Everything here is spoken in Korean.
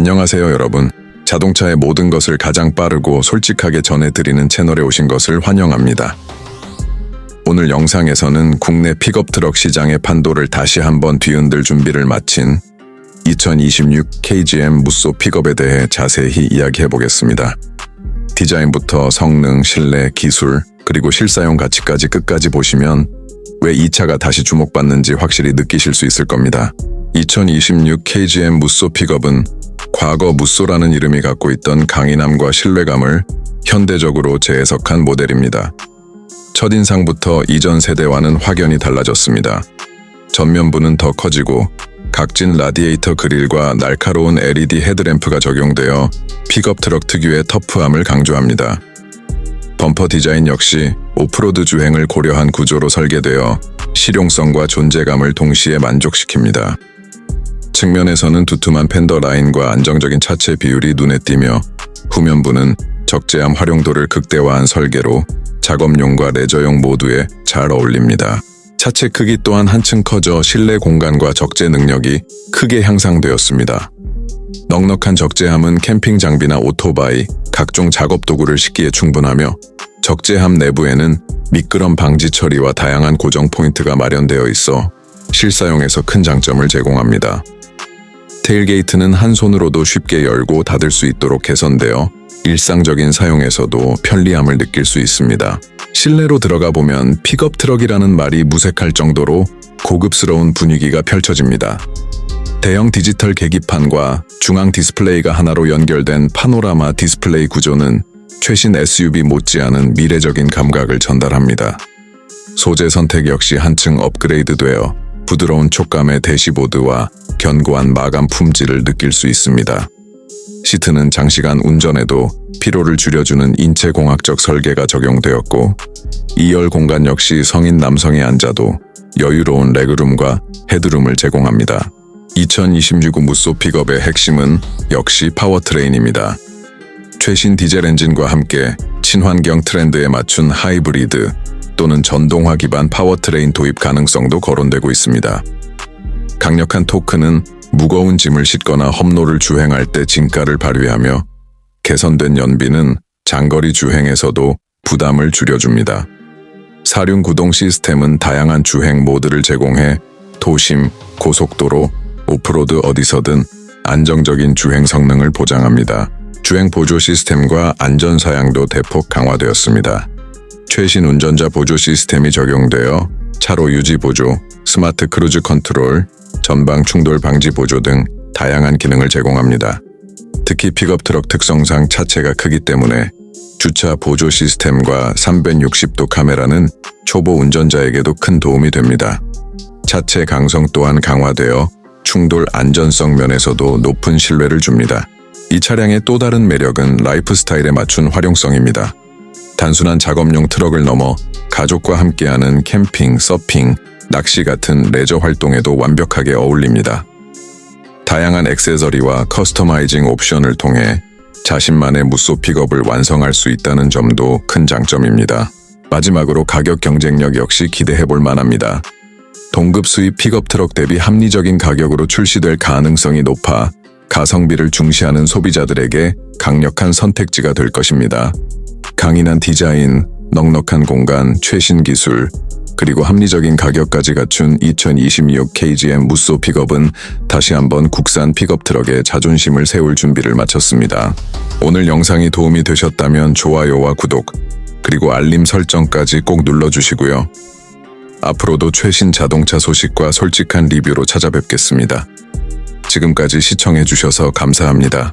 안녕하세요 여러분. 자동차의 모든 것을 가장 빠르고 솔직하게 전해드리는 채널에 오신 것을 환영합니다. 오늘 영상에서는 국내 픽업 트럭 시장의 판도를 다시 한번 뒤흔들 준비를 마친 2026 KGM 무쏘 픽업에 대해 자세히 이야기해 보겠습니다. 디자인부터 성능, 실내, 기술, 그리고 실사용 가치까지 끝까지 보시면 왜 이 차가 다시 주목받는지 확실히 느끼실 수 있을 겁니다. 2026 KGM 무쏘 픽업은 과거 무쏘라는 이름이 갖고 있던 강인함과 신뢰감을 현대적으로 재해석한 모델입니다. 첫인상부터 이전 세대와는 확연히 달라졌습니다. 전면부는 더 커지고 각진 라디에이터 그릴과 날카로운 LED 헤드램프가 적용되어 픽업 트럭 특유의 터프함을 강조합니다. 범퍼 디자인 역시 오프로드 주행을 고려한 구조로 설계되어 실용성과 존재감을 동시에 만족시킵니다. 측면에서는 두툼한 팬더 라인과 안정적인 차체 비율이 눈에 띄며 후면부는 적재함 활용도를 극대화한 설계로 작업용과 레저용 모두에 잘 어울립니다. 차체 크기 또한 한층 커져 실내 공간과 적재 능력이 크게 향상되었습니다. 넉넉한 적재함은 캠핑 장비나 오토바이, 각종 작업 도구를 싣기에 충분하며 적재함 내부에는 미끄럼 방지 처리와 다양한 고정 포인트가 마련되어 있어 실사용에서 큰 장점을 제공합니다. 테일게이트는 한 손으로도 쉽게 열고 닫을 수 있도록 개선되어 일상적인 사용에서도 편리함을 느낄 수 있습니다. 실내로 들어가 보면 픽업 트럭이라는 말이 무색할 정도로 고급스러운 분위기가 펼쳐집니다. 대형 디지털 계기판과 중앙 디스플레이가 하나로 연결된 파노라마 디스플레이 구조는 최신 SUV 못지않은 미래적인 감각을 전달합니다. 소재 선택 역시 한층 업그레이드 되어 부드러운 촉감의 대시보드와 견고한 마감 품질을 느낄 수 있습니다. 시트는 장시간 운전에도 피로를 줄여주는 인체공학적 설계가 적용되었고 2열 공간 역시 성인 남성이 앉아도 여유로운 레그룸과 헤드룸을 제공합니다. 2026 무쏘 픽업의 핵심은 역시 파워트레인입니다. 최신 디젤 엔진과 함께 친환경 트렌드에 맞춘 하이브리드 또는 전동화 기반 파워트레인 도입 가능성도 거론되고 있습니다. 강력한 토크는 무거운 짐을 싣거나 험로를 주행할 때 진가를 발휘하며 개선된 연비는 장거리 주행에서도 부담을 줄여줍니다. 사륜 구동 시스템은 다양한 주행 모드를 제공해 도심, 고속도로, 오프로드 어디서든 안정적인 주행 성능을 보장합니다. 주행 보조 시스템과 안전 사양도 대폭 강화되었습니다. 최신 운전자 보조 시스템이 적용되어 차로 유지 보조, 스마트 크루즈 컨트롤, 전방 충돌 방지 보조 등 다양한 기능을 제공합니다. 특히 픽업 트럭 특성상 차체가 크기 때문에 주차 보조 시스템과 360도 카메라는 초보 운전자에게도 큰 도움이 됩니다. 차체 강성 또한 강화되어 충돌 안전성 면에서도 높은 신뢰를 줍니다. 이 차량의 또 다른 매력은 라이프 스타일에 맞춘 활용성입니다. 단순한 작업용 트럭을 넘어 가족과 함께하는 캠핑, 서핑, 낚시 같은 레저 활동에도 완벽하게 어울립니다. 다양한 액세서리와 커스터마이징 옵션을 통해 자신만의 무쏘 픽업을 완성할 수 있다는 점도 큰 장점입니다. 마지막으로 가격 경쟁력 역시 기대해 볼 만합니다. 동급 수입 픽업 트럭 대비 합리적인 가격으로 출시될 가능성이 높아 가성비를 중시하는 소비자들에게 강력한 선택지가 될 것입니다. 강인한 디자인, 넉넉한 공간, 최신 기술, 그리고 합리적인 가격까지 갖춘 2026 KGM 무쏘 픽업은 다시 한번 국산 픽업 트럭의 자존심을 세울 준비를 마쳤습니다. 오늘 영상이 도움이 되셨다면 좋아요와 구독, 그리고 알림 설정까지 꼭 눌러주시고요. 앞으로도 최신 자동차 소식과 솔직한 리뷰로 찾아뵙겠습니다. 지금까지 시청해주셔서 감사합니다.